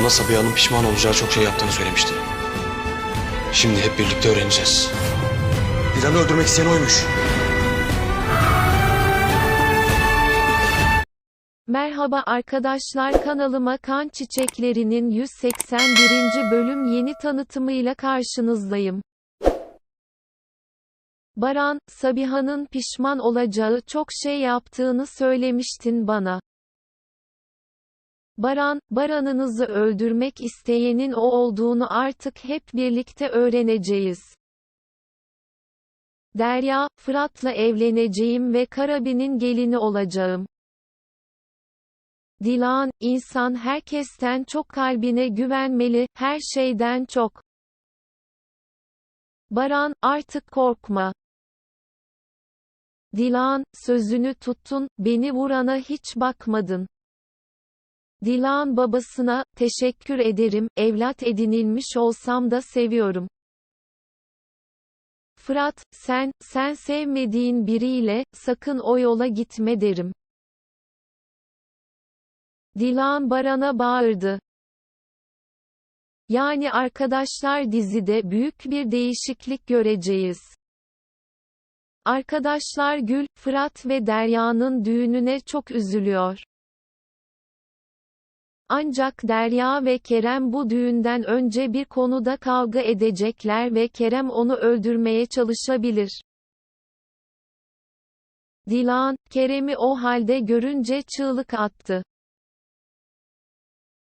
Bana Sabiha'nın pişman olacağı çok şey yaptığını söylemişti. Şimdi hep birlikte öğreneceğiz. Dilan'ı öldürmek isteyen oymuş. Merhaba arkadaşlar kanalıma Kan Çiçekleri'nin 181. bölüm yeni tanıtımıyla karşınızdayım. Baran, Sabiha'nın pişman olacağı çok şey yaptığını söylemiştin bana. Baran, Baran'ınızı öldürmek isteyenin o olduğunu artık hep birlikte öğreneceğiz. Derya, Fırat'la evleneceğim ve Karabi'nin gelini olacağım. Dilan, insan herkesten çok kalbine güvenmeli, her şeyden çok. Baran, artık korkma. Dilan, sözünü tuttun, beni vurana hiç bakmadın. Dilan babasına, teşekkür ederim, evlat edinilmiş olsam da seviyorum. Fırat, sen, sen sevmediğin biriyle, sakın o yola gitme derim. Dilan Baran'a bağırdı. Yani arkadaşlar dizide büyük bir değişiklik göreceğiz. Arkadaşlar Gül, Fırat ve Derya'nın düğününe çok üzülüyor. Ancak Derya ve Kerem bu düğünden önce bir konuda kavga edecekler ve Kerem onu öldürmeye çalışabilir. Dilan, Kerem'i o halde görünce çığlık attı.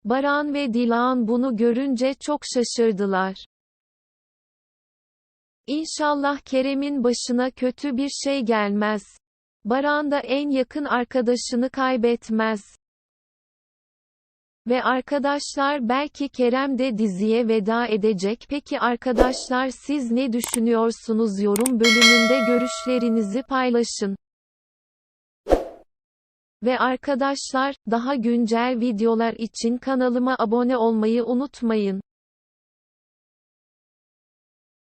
Baran ve Dilan bunu görünce çok şaşırdılar. İnşallah Kerem'in başına kötü bir şey gelmez. Baran da en yakın arkadaşını kaybetmez. Ve arkadaşlar belki Kerem de diziye veda edecek. Peki arkadaşlar siz ne düşünüyorsunuz yorum bölümünde görüşlerinizi paylaşın. Ve arkadaşlar, daha güncel videolar için kanalıma abone olmayı unutmayın.